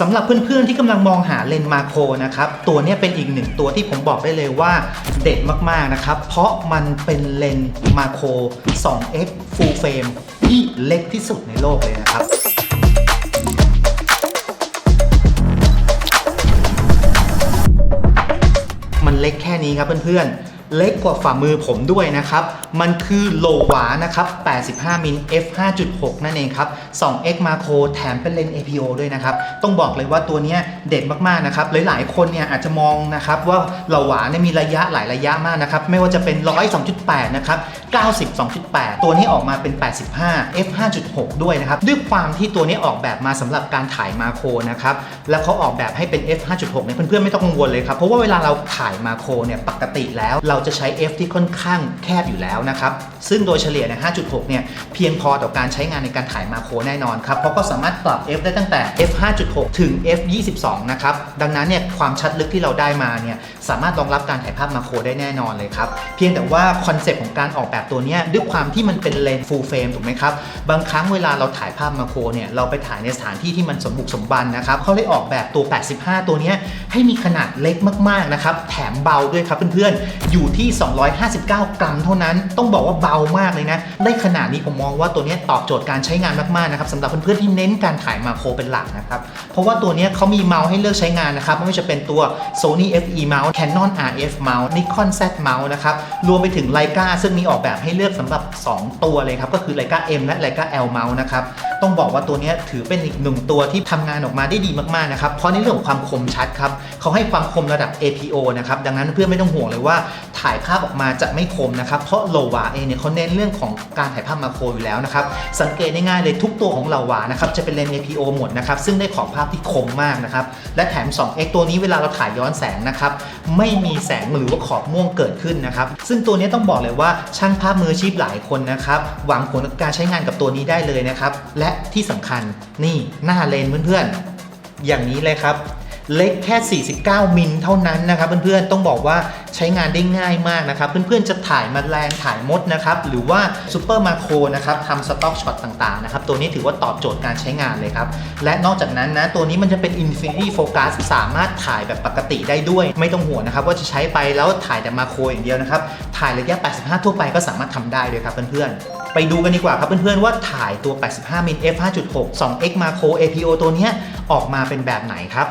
สำหรับเพื่อนๆที่กำลังมองหาเลนส์มาโครนะครับตัวนี้เป็นอีกหนึ่งตัวที่ผมบอกได้เลยว่าเด็ดมากๆนะครับเพราะมันเป็นเลนส์มาโคร 2x full frame ที่เล็กที่สุดในโลกเลยนะครับมันเล็กแค่นี้ครับเพื่อนๆ เล็กกว่าฝ่ามือผมด้วยนะครับ มันคือโลวานะครับ 85 มิล f 5.6 นั่นเองครับ 2x macro แถมเป็นเลนส์ APO ด้วยนะครับ ต้องบอกเลยว่าตัวนี้เด็ดมากๆนะครับ หลายๆคนเนี่ยอาจจะมองนะครับว่าโลวาเนี่ยมีระยะหลายระยะมากนะครับ ไม่ว่าจะเป็น 102.8 นะครับ 92.8 ตัวนี้ออกมาเป็น 85 f 5.6 ด้วยนะครับ ด้วยความที่ตัวนี้ออกแบบมาสำหรับการถ่ายมาโครนะครับ แล้วเขาออกแบบให้เป็น f 5.6 เนี่ยเพื่อนๆไม่ต้องกังวลเลยครับ เพราะว่าเวลาเราถ่ายมาโครเนี่ยปกติแล้วเราราจะใช้ f ที่ค่อนข้างแคบอยู่แล้วนะครับ ซึ่งโดยเฉลี่ยเนี่ย5.6 เนี่ย เพียงพอต่อการใช้งานในการถ่ายมาโครแน่นอนครับ เพราะก็สามารถปรับ f ได้ตั้งแต่ f 5.6 ถึง f 22 นะครับ ดังนั้นเนี่ยความชัดลึกที่เราได้มาเนี่ยสามารถรองรับการถ่ายภาพมาโครได้แน่นอนเลยครับ เพียงแต่ว่าคอนเซปต์ของการออกแบบตัวเนี้ยด้วยความที่มันเป็นเลนส์ full frame ถูกไหมครับ บางครั้งเวลาเราถ่ายภาพมาโครเนี่ยเราไปถ่ายในสถานที่ที่มันสมบุกสมบันนะครับเขาเลยออกแบบตัว 85 ตัวเนี้ยให้มีขนาดเล็กมากๆนะครับแถมเบาด้วยครับเพื่อนๆอยู่ที่ 259 กรัมเท่านั้น ต้องบอกว่าเบามากเลยนะ ได้ขนาดนี้ผมมองว่าตัวนี้ตอบโจทย์การใช้งานมากๆนะครับสำหรับเพื่อนๆที่เน้นการถ่ายมาโครเป็นหลักนะครับ เพราะว่าตัวนี้เขามีเมาส์ให้เลือกใช้งานนะครับ ไม่ว่าจะเป็นตัว Sony FE Mouse Canon RF Mouse Nikon Z Mouse นะครับ รวมไปถึง Leica ซึ่งมีออกแบบให้เลือกสำหรับ 2 ตัวเลยครับ ก็คือ Leica M และ Leica L Mouse นะครับต้องบอกว่าตัวนี้ถือเป็นอีกหนึ่งตัวที่ทำงานออกมาได้ดีมากๆนะครับ เพราะในเรื่องของความคมชัดครับเขาให้ความคมระดับ APO นะครับ ดังนั้นเพื่อนไม่ต้องห่วงเลยว่าถ่ายภาพออกมาจะไม่คมนะครับ เพราะโลวาเองเนี่ยเขาเน้นเรื่องของการถ่ายภาพมาโครอยู่แล้วนะครับ สังเกตง่ายเลยทุกตัวของโลวานะครับจะเป็นเลนส์ APO หมดนะครับ ซึ่งได้ขอบภาพที่คมมากนะครับ และแถม 2x ตัวนี้เวลาเราถ่ายย้อนแสงนะครับ ไม่มีแสงหรือว่าขอบม่วงเกิดขึ้นนะครับ ซึ่งตัวนี้ต้องบอกเลยว่าช่างภาพมืออาชีพหลายคนนะครับ หวังผลการใช้งานกับตัวนี้ได้เลยนะครับ และที่สำคัญนี่หน้าเลนเพื่อนๆอย่างนี้เลยครับ เล็กแค่ 49 มิลเท่านั้นนะครับเพื่อนๆ ต้องบอกว่าใช้งานได้ง่ายมากนะครับ เพื่อนๆ จะถ่ายมาแมลงถ่ายมดนะครับ หรือว่าซูเปอร์มาโครนะครับทำสต็อกช็อตต่างๆ นะครับ ตัวนี้ถือว่าตอบโจทย์การใช้งานเลยครับ และนอกจากนั้นนะ ตัวนี้มันจะเป็น Infinity Focus สามารถถ่ายแบบปกติได้ด้วย ไม่ต้องห่วงนะครับ ว่าจะใช้ไปแล้วถ่ายแต่มาโครอย่างเดียวนะครับ ถ่ายระยะ 85 ทั่วไปก็สามารถทำได้ด้วยครับเพื่อนๆไปดูกันดีกว่าครับเพื่อนๆว่าถ่ายตัว 85มิล f 5.6 2x macro APO ตัวนี้ออกมาเป็นแบบไหนครับ